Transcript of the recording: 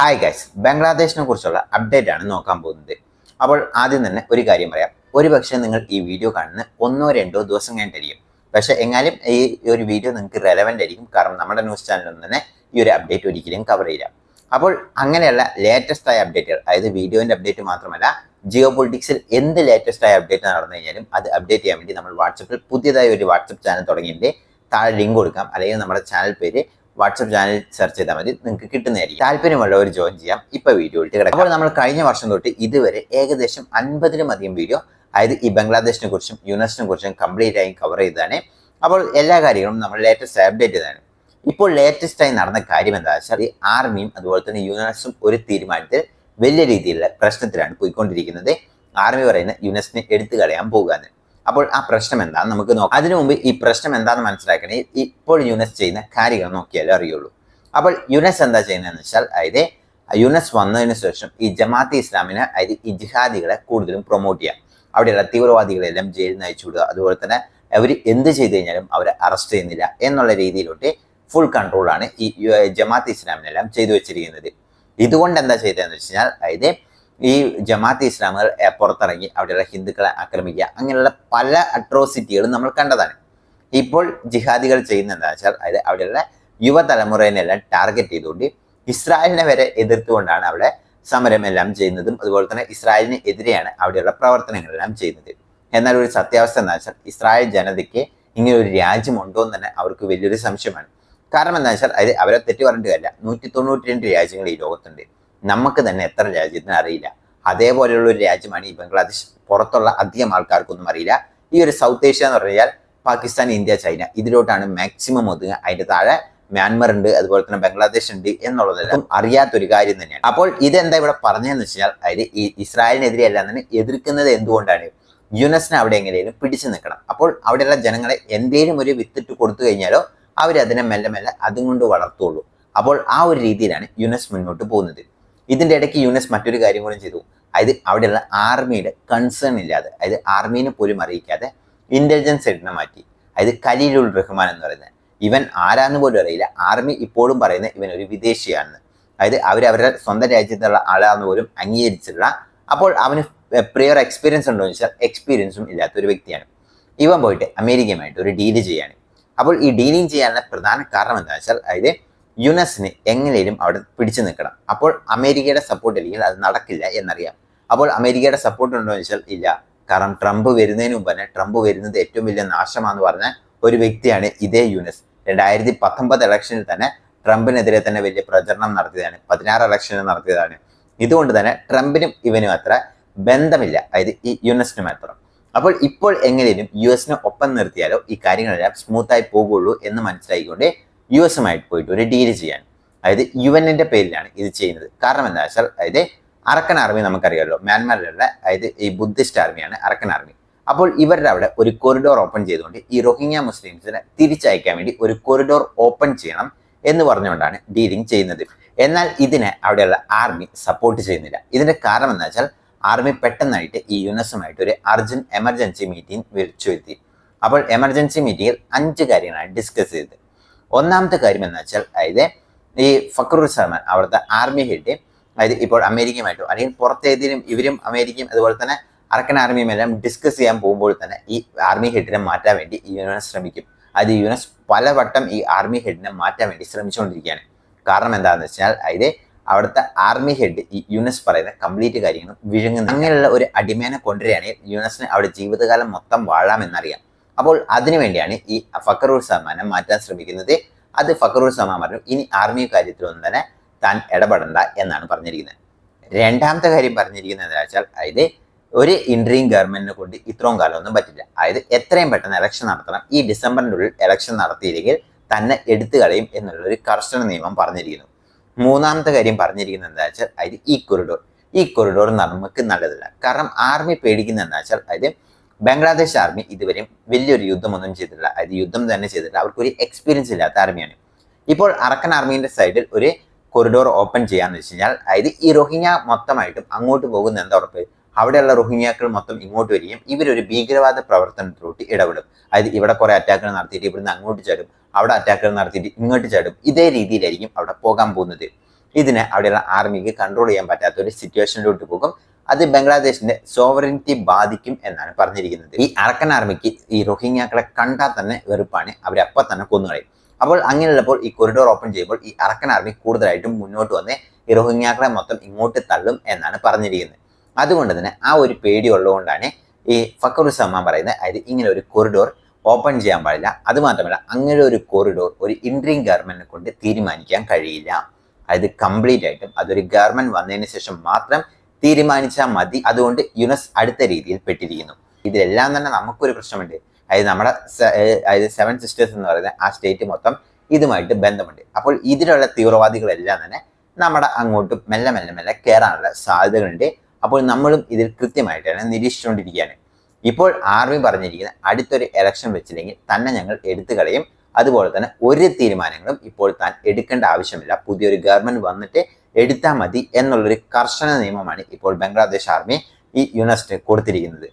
Hi guys ബംഗ്ലാദേശിനെ കുറിച്ചുള്ള update ആണ് നോക്കാൻ പോകുന്നത്. അപ്പോൾ ആദ്യം തന്നെ ഒരു കാര്യം പറയാം. ഒരു പക്ഷേ നിങ്ങൾ ഈ വീഡിയോ കാണുന്ന ഒന്നോ രണ്ടോ ദിവസം കഴിഞ്ഞിട്ടായിരിക്കും പക്ഷേ എങ്ങാനും ഈ ഒരു വീഡിയോ നിങ്ങൾക്ക് റെലവന്റ് ആയിരിക്കും. കാരണം നമ്മുടെ ന്യൂസ് ചാനലൊന്നും തന്നെ ഈ ഒരു അപ്ഡേറ്റ് ഒരിക്കലും കവർ ചെയ്യില്ല. അപ്പോൾ അങ്ങനെയുള്ള ലേറ്റസ്റ്റ് ആയ അപ്ഡേറ്റുകൾ അതായത് വീഡിയോന്റെ അപ്ഡേറ്റ് മാത്രമല്ല ജിയോ പൊളിറ്റിക്സിൽ എന്ത് ലേറ്റസ്റ്റ് ആയ അപ്ഡേറ്റ് നടന്നു കഴിഞ്ഞാലും അത് അപ്ഡേറ്റ് ചെയ്യാൻ വേണ്ടി നമ്മൾ വാട്സപ്പിൽ പുതിയതായി ഒരു വാട്സപ്പ് ചാനൽ തുടങ്ങിയതിന്റെ താഴെ ലിങ്ക് കൊടുക്കാം. അല്ലെങ്കിൽ നമ്മുടെ ചാനൽ പേര് വാട്സപ്പ് ചാനൽ സെർച്ച് ചെയ്താൽ മതി. നിങ്ങൾക്ക് കിട്ടുന്നതായിരിക്കും. താല്പര്യമുള്ളവർ ജോയിൻ ചെയ്യാം. ഇപ്പൊ വീഡിയോയിലേക്ക് കിടക്കാം. അപ്പോൾ നമ്മൾ കഴിഞ്ഞ വർഷം തൊട്ട് ഇതുവരെ ഏകദേശം അൻപതിലും അധികം വീഡിയോ അതായത് ഈ ബംഗ്ലാദേശിനെ കുറിച്ചും യുനെസിനെ കുറിച്ചും കംപ്ലീറ്റ് ആയി കവർ ചെയ്തതാണ്. അപ്പോൾ എല്ലാ കാര്യങ്ങളും നമ്മൾ ലേറ്റസ്റ്റ് അപ്ഡേറ്റ് ചെയ്താണ് ഇപ്പോൾ ലേറ്റസ്റ്റ് ആയി നടന്ന കാര്യം എന്താ വെച്ചാൽ ഈ ആർമിയും അതുപോലെ തന്നെ യുനെസും ഒരു തീരുമാനത്തിൽ വലിയ രീതിയിലുള്ള പ്രശ്നത്തിലാണ് പോയിക്കൊണ്ടിരിക്കുന്നത്. ആർമി പറയുന്ന യുനെസിനെ എടുത്തു കളയാൻ പോകുകയാണ് അപ്പോൾ ആ പ്രശ്നം എന്താണെന്ന് നമുക്ക് നോക്കാം. അതിനു മുമ്പ് ഈ പ്രശ്നം എന്താണെന്ന് മനസ്സിലാക്കണേ? ഇപ്പോൾ യുനെസ് ചെയ്യുന്ന കാര്യങ്ങൾ നോക്കിയാലേ അറിയുള്ളൂ. അപ്പോൾ യുനെസ് എന്താ ചെയ്യുന്നതെന്ന് വെച്ചാൽ അതായത് യുനെസ് വന്നതിന് ശേഷം ഈ ജമാഅത്ത് ഇസ്ലാമിനെ അതായത് ഈ ജിഹാദികളെ കൂടുതലും പ്രൊമോട്ട് ചെയ്യാം. അവിടെയുള്ള തീവ്രവാദികളെല്ലാം ജയിലിൽ നിന്ന് അയച്ചു വിടുക. അതുപോലെ തന്നെ അവർ എന്ത് ചെയ്തു കഴിഞ്ഞാലും അവരെ അറസ്റ്റ് ചെയ്യുന്നില്ല എന്നുള്ള രീതിയിലോട്ട് ഫുൾ കൺട്രോളാണ് ഈ ജമാഅത്ത് ഇസ്ലാമിനെല്ലാം ചെയ്തു വെച്ചിരിക്കുന്നത്. ഇതുകൊണ്ട് എന്താ ചെയ്തതെന്ന് വെച്ച് കഴിഞ്ഞാൽ അതായത് ഈ ജമാഅത്ത് ഇസ്ലാമുകൾ പുറത്തിറങ്ങി അവിടെയുള്ള ഹിന്ദുക്കളെ ആക്രമിക്കുക അങ്ങനെയുള്ള പല അട്രോസിറ്റികളും നമ്മൾ കണ്ടതാണ്. ഇപ്പോൾ ജിഹാദികൾ ചെയ്യുന്ന എന്താ വെച്ചാൽ അതായത് അവിടെയുള്ള യുവതലമുറേനെല്ലാം ടാർഗറ്റ് ചെയ്തുകൊണ്ട് ഇസ്രായേലിനെ വരെ എതിർത്തുകൊണ്ടാണ് അവിടെ സമരം എല്ലാം ചെയ്യുന്നതും അതുപോലെ തന്നെ ഇസ്രായേലിന് എതിരെയാണ് അവിടെയുള്ള പ്രവർത്തനങ്ങളെല്ലാം ചെയ്യുന്നത്. എന്നാൽ ഒരു സത്യാവസ്ഥ എന്താ വെച്ചാൽ ഇസ്രായേൽ ജനതയ്ക്ക് ഇങ്ങനെ ഒരു രാജ്യമുണ്ടോ എന്ന് തന്നെ അവർക്ക് വലിയൊരു സംശയമാണ്. കാരണം എന്താ വെച്ചാൽ അത് അവരെ തെറ്റ് പറഞ്ഞിട്ട് കാര്യമില്ല. നൂറ്റി തൊണ്ണൂറ്റി രണ്ട് രാജ്യങ്ങൾ ഈ ലോകത്തുണ്ട്. നമുക്ക് തന്നെ എത്ര രാജ്യത്തിന് അറിയില്ല. അതേപോലെയുള്ള ഒരു രാജ്യമാണ് ഈ ബംഗ്ലാദേശ് പുറത്തുള്ള അധികം ആൾക്കാർക്കൊന്നും അറിയില്ല. ഈ ഒരു സൗത്ത് ഏഷ്യ എന്ന് പറഞ്ഞാൽ പാകിസ്ഥാൻ ഇന്ത്യ ചൈന. ഇതിലോട്ടാണ് മാക്സിമം ഒതുങ്ങുക. അതിന്റെ താഴെ മ്യാൻമർ ഉണ്ട് അതുപോലെ തന്നെ ബംഗ്ലാദേശ് ഉണ്ട് എന്നുള്ളതെല്ലാം അറിയാത്തൊരു കാര്യം തന്നെയാണ്. അപ്പോൾ ഇതെന്താ ഇവിടെ പറഞ്ഞതെന്ന് വെച്ചാൽ അതായത് ഈ ഇസ്രായേലിനെതിരെ അല്ല തന്നെ എതിർക്കുന്നത് എന്തുകൊണ്ടാണ്? യുനെസിനെ അവിടെ എങ്ങനെയും പിടിച്ചു നിൽക്കണം. അപ്പോൾ അവിടെയുള്ള ജനങ്ങളെ എന്തേലും ഒരു വിത്തിട്ട് കൊടുത്തു കഴിഞ്ഞാലോ അവരതിനെ മെല്ലെ മെല്ലെ അതും കൊണ്ട് വളർത്തുള്ളൂ. അപ്പോൾ ആ ഒരു രീതിയിലാണ് യുനെസ് മുന്നോട്ട് പോകുന്നത്. ഇതിന്റെ ഇടയ്ക്ക് യുനെസ് മറ്റൊരു കാര്യം കൂടി ചെയ്തു. അതായത് അവിടെയുള്ള ആർമിയുടെ കൺസേൺ ഇല്ലാതെ അതായത് ആർമീനെ പോലും അറിയിക്കാതെ ഇന്റലിജൻസ് ഹെഡിനെ മാറ്റി. അതായത് ഖലീലുൽ റഹ്മാൻ എന്ന് പറയുന്നത് ഇവൻ ആരാന്ന് പോലും അറിയില്ല. ആർമി ഇപ്പോഴും പറയുന്നത് ഇവൻ ഒരു വിദേശിയാണെന്ന് അതായത് അവർ അവരുടെ സ്വന്തം രാജ്യത്തുള്ള ആളാന്ന് പോലും അംഗീകരിച്ചില്ല അപ്പോൾ അവന് പ്രിയർ എക്സ്പീരിയൻസ് ഉണ്ടോ എന്ന് വെച്ചാൽ എക്സ്പീരിയൻസും ഇല്ലാത്ത ഒരു വ്യക്തിയാണ്. ഇവൻ പോയിട്ട് അമേരിക്കയുമായിട്ട് ഒരു ഡീൽ ചെയ്യാണ്. അപ്പോൾ ഈ ഡീലിംഗ് ചെയ്യാനുള്ള പ്രധാന കാരണം എന്താണെന്ന് വെച്ചാൽ അതായത് യുനെസിന് എങ്ങനെയും അവിടെ പിടിച്ചു നിൽക്കണം. അപ്പോൾ അമേരിക്കയുടെ സപ്പോർട്ട് ഇല്ലെങ്കിൽ അത് നടക്കില്ല എന്നറിയാം. അപ്പോൾ അമേരിക്കയുടെ സപ്പോർട്ട് ഉണ്ടോ എന്ന് വെച്ചാൽ ഇല്ല. കാരണം ട്രംപ് വരുന്നതിന് മുമ്പ് തന്നെ ട്രംപ് വരുന്നത് ഏറ്റവും വലിയ നാശമാണെന്ന് പറഞ്ഞ ഒരു വ്യക്തിയാണ് ഇതേ യുനസ്. രണ്ടായിരത്തി പത്തൊമ്പത് ഇലക്ഷനിൽ തന്നെ ട്രംപിനെതിരെ തന്നെ വലിയ പ്രചരണം നടത്തിയതാണ്. പതിനാറ് ഇലക്ഷനിൽ നടത്തിയതാണ്. ഇതുകൊണ്ട് തന്നെ ട്രംപിനും ഇവനും അത്ര ബന്ധമില്ല. അതായത് ഈ യുനസിനും മാത്രം. അപ്പോൾ ഇപ്പോൾ എങ്ങനെയും യു എസിനെ ഒപ്പം നിർത്തിയാലോ ഈ കാര്യങ്ങളെല്ലാം സ്മൂത്തായി പോകുള്ളൂ എന്ന് മനസ്സിലാക്കിക്കൊണ്ട് യു എസുമായിട്ട് പോയിട്ട് ഒരു ഡീൽ ചെയ്യാൻ. അതായത് യു എന്നിന്റെ പേരിലാണ് ഇത് ചെയ്യുന്നത്. കാരണം എന്താ വെച്ചാൽ അതായത് അറക്കൻ ആർമി നമുക്കറിയാമല്ലോ മ്യാൻമാറിലുള്ള അതായത് ഈ ബുദ്ധിസ്റ്റ് ആർമിയാണ് അറക്കൻ ആർമി അപ്പോൾ ഇവരുടെ അവിടെ ഒരു കൊറിഡോർ ഓപ്പൺ ചെയ്തുകൊണ്ട് ഈ റോഹിംഗ്യ മുസ്ലിംസിനെ തിരിച്ചയക്കാൻ വേണ്ടി ഒരു കൊറിഡോർ ഓപ്പൺ ചെയ്യണം എന്ന് പറഞ്ഞുകൊണ്ടാണ് ഡീലിംഗ് ചെയ്യുന്നത്. എന്നാൽ ഇതിനെ അവിടെയുള്ള ആർമി സപ്പോർട്ട് ചെയ്യുന്നില്ല. ഇതിന്റെ കാരണം എന്താ വെച്ചാൽ ആർമി പെട്ടെന്നായിട്ട് ഈ യുനെസുമായിട്ട് ഒരു അർജന്റ് എമർജൻസി മീറ്റിംഗ് വിളിച്ചു വരുത്തി. അപ്പോൾ എമർജൻസി മീറ്റിംഗിൽ അഞ്ച് കാര്യങ്ങളാണ് ഡിസ്കസ് ചെയ്തത്. ഒന്നാമത്തെ കാര്യം എന്ന് വെച്ചാൽ അതായത് ഈ ഫക്രുർ സൽമാൻ അവിടുത്തെ ആർമി ഹെഡ് അതായത് ഇപ്പോൾ അമേരിക്കയുമായിട്ടോ അല്ലെങ്കിൽ പുറത്തേതിനും ഇവരും അമേരിക്കയും അതുപോലെ തന്നെ അറക്കൻ ആർമിയും എല്ലാം ഡിസ്കസ് ചെയ്യാൻ പോകുമ്പോൾ തന്നെ ഈ ആർമി ഹെഡിനെ മാറ്റാൻ വേണ്ടി ഈ യുനെസ് ശ്രമിക്കും. അത് യുനെസ് പലവട്ടം ഈ ആർമി ഹെഡിനെ മാറ്റാൻ വേണ്ടി ശ്രമിച്ചുകൊണ്ടിരിക്കുകയാണ്. കാരണം എന്താണെന്ന് വെച്ചാൽ അതായത് അവിടുത്തെ ആർമി ഹെഡ് ഈ യുനെസ് പറയുന്ന കംപ്ലീറ്റ് കാര്യങ്ങളും വിഴുങ്ങുന്നു അങ്ങനെയുള്ള ഒരു അടിമേനെ കൊണ്ടുവരികയാണെങ്കിൽ യുനെസിന് അവിടെ ജീവിതകാലം മൊത്തം വാഴാമെന്നറിയാം. അപ്പോൾ അതിനു വേണ്ടിയാണ് ഈ ഫക്കറൂർ സമ്മാനം മാറ്റാൻ ശ്രമിക്കുന്നത്. അത് ഫക്കറൂർ സൽമാൻ പറഞ്ഞു ഇനി ആർമി കാര്യത്തിലൊന്നും തന്നെ താൻ ഇടപെടണ്ട എന്നാണ് പറഞ്ഞിരിക്കുന്നത്. രണ്ടാമത്തെ കാര്യം പറഞ്ഞിരിക്കുന്നത് എന്താ വെച്ചാൽ അതായത് ഒരു ഇൻട്രീം ഗവൺമെന്റിനെ കൊണ്ട് ഇത്രയും കാലമൊന്നും പറ്റില്ല. അതായത് എത്രയും പെട്ടെന്ന് ഇലക്ഷൻ നടത്തണം. ഈ ഡിസംബറിന്റെ ഉള്ളിൽ ഇലക്ഷൻ നടത്തിയില്ലെങ്കിൽ തന്നെ എടുത്തു കളയും എന്നുള്ള ഒരു കർശന നിയമം പറഞ്ഞിരിക്കുന്നു. മൂന്നാമത്തെ കാര്യം പറഞ്ഞിരിക്കുന്നത് എന്താ വെച്ചാൽ അതായത് ഈ കൊറിഡോർ ഈ കൊറിഡോർ നമുക്ക് നല്ലതല്ല. കാരണം ആർമി പേടിക്കുന്നത് എന്താ വെച്ചാൽ അതായത് ബംഗ്ലാദേശ് ആർമി ഇതുവരെയും വലിയൊരു യുദ്ധമൊന്നും ചെയ്തിട്ടില്ല. അതായത് യുദ്ധം തന്നെ ചെയ്തിട്ടില്ല. അവർക്കൊരു എക്സ്പീരിയൻസ് ഇല്ലാത്ത ആർമിയാണ് ഇപ്പോൾ അറക്കൻ ആർമീന്റെ സൈഡിൽ ഒരു കൊറിഡോർ ഓപ്പൺ ചെയ്യാന്ന് വെച്ച് കഴിഞ്ഞാൽ അതായത് ഈ റോഹിംഗ്യ മൊത്തമായിട്ടും അങ്ങോട്ട് പോകുന്ന എന്താ ഉറപ്പ്? അവിടെയുള്ള റോഹിംഗ്യാക്കൾ മൊത്തം ഇങ്ങോട്ട് വരികയും ഇവരൊരു ഭീകരവാദ പ്രവർത്തനത്തിലോട്ട് ഇടപെടും. അതായത് ഇവിടെ കുറെ അറ്റാക്കുകൾ നടത്തിയിട്ട് ഇവിടുന്ന് അങ്ങോട്ട് ചാടും. അവിടെ അറ്റാക്കുകൾ നടത്തിയിട്ട് ഇങ്ങോട്ട് ചാടും. ഇതേ രീതിയിലായിരിക്കും അവിടെ പോകാൻ പോകുന്നത്. ഇതിനെ അവിടെയുള്ള ആർമിക്ക് കൺട്രോൾ ചെയ്യാൻ പറ്റാത്ത ഒരു സിറ്റുവേഷനിലോട്ട് പോകും. അത് ബംഗ്ലാദേശിന്റെ സോവറിനിറ്റി ബാധിക്കും എന്നാണ് പറഞ്ഞിരിക്കുന്നത്. ഈ അറക്കൻ ആർമിക്ക് ഈ റോഹിംഗ്യാക്കളെ കണ്ടാൽ തന്നെ വെറുപ്പാണ്. അവരെ തന്നെ കൊന്നുകളയും അപ്പോൾ അങ്ങനെയുള്ളപ്പോൾ ഈ കൊറിഡോർ ഓപ്പൺ ചെയ്യുമ്പോൾ ഈ അറക്കൻ ആർമി കൂടുതലായിട്ടും മുന്നോട്ട് വന്ന് ഈ റോഹിംഗ്യാക്കളെ മൊത്തം ഇങ്ങോട്ട് തള്ളും എന്നാണ് പറഞ്ഞിരിക്കുന്നത്. അതുകൊണ്ട് തന്നെ ആ ഒരു പേടി ഉള്ളതുകൊണ്ടാണ് ഈ ഫക്കറുസമ്മ പറയുന്നത് അതായത് ഇങ്ങനെ ഒരു കൊറിഡോർ ഓപ്പൺ ചെയ്യാൻ പാടില്ല. അതുമാത്രമല്ല അങ്ങനെ ഒരു കൊറിഡോർ ഒരു ഇന്ത്യൻ ഗവൺമെന്റിനെ കൊണ്ട് തീരുമാനിക്കാൻ കഴിയില്ല. അതായത് കംപ്ലീറ്റ് ആയിട്ടും അതൊരു ഗവൺമെന്റ് വന്നതിന് ശേഷം മാത്രം തീരുമാനിച്ചാൽ മതി. അതുകൊണ്ട് യുനസ് അടുത്ത രീതിയിൽ പെട്ടിരിക്കുന്നു. ഇതിലെല്ലാം തന്നെ നമുക്കൊരു പ്രശ്നമുണ്ട്. അതായത് നമ്മുടെ അതായത് സെവൻ സിസ്റ്റേഴ്സ് എന്ന് പറയുന്ന ആ സ്റ്റേറ്റ് മൊത്തം ഇതുമായിട്ട് ബന്ധമുണ്ട്. അപ്പോൾ ഇതിലുള്ള തീവ്രവാദികളെല്ലാം തന്നെ നമ്മുടെ അങ്ങോട്ട് മെല്ലെ മെല്ലെ മെല്ലെ കയറാനുള്ള സാധ്യതകളുണ്ട്. അപ്പോൾ നമ്മളും ഇതിൽ കൃത്യമായിട്ട് തന്നെ നിരീക്ഷിച്ചുകൊണ്ടിരിക്കുകയാണ്. ഇപ്പോൾ ആർമി പറഞ്ഞിരിക്കുന്ന അടുത്തൊരു ഇലക്ഷൻ വെച്ചില്ലെങ്കിൽ തന്നെ ഞങ്ങൾ എടുത്തു കളയും. അതുപോലെ തന്നെ ഒരു തീരുമാനങ്ങളും ഇപ്പോൾ താൻ എടുക്കേണ്ട ആവശ്യമില്ല. പുതിയൊരു ഗവൺമെന്റ് വന്നിട്ട് എടുത്താൽ മതി എന്നുള്ളൊരു കർശന നിയമമാണ് ഇപ്പോൾ ബംഗ്ലാദേശ് ആർമി ഈ യുനെസ്റ്റ് കൊടുത്തിരിക്കുന്നത്.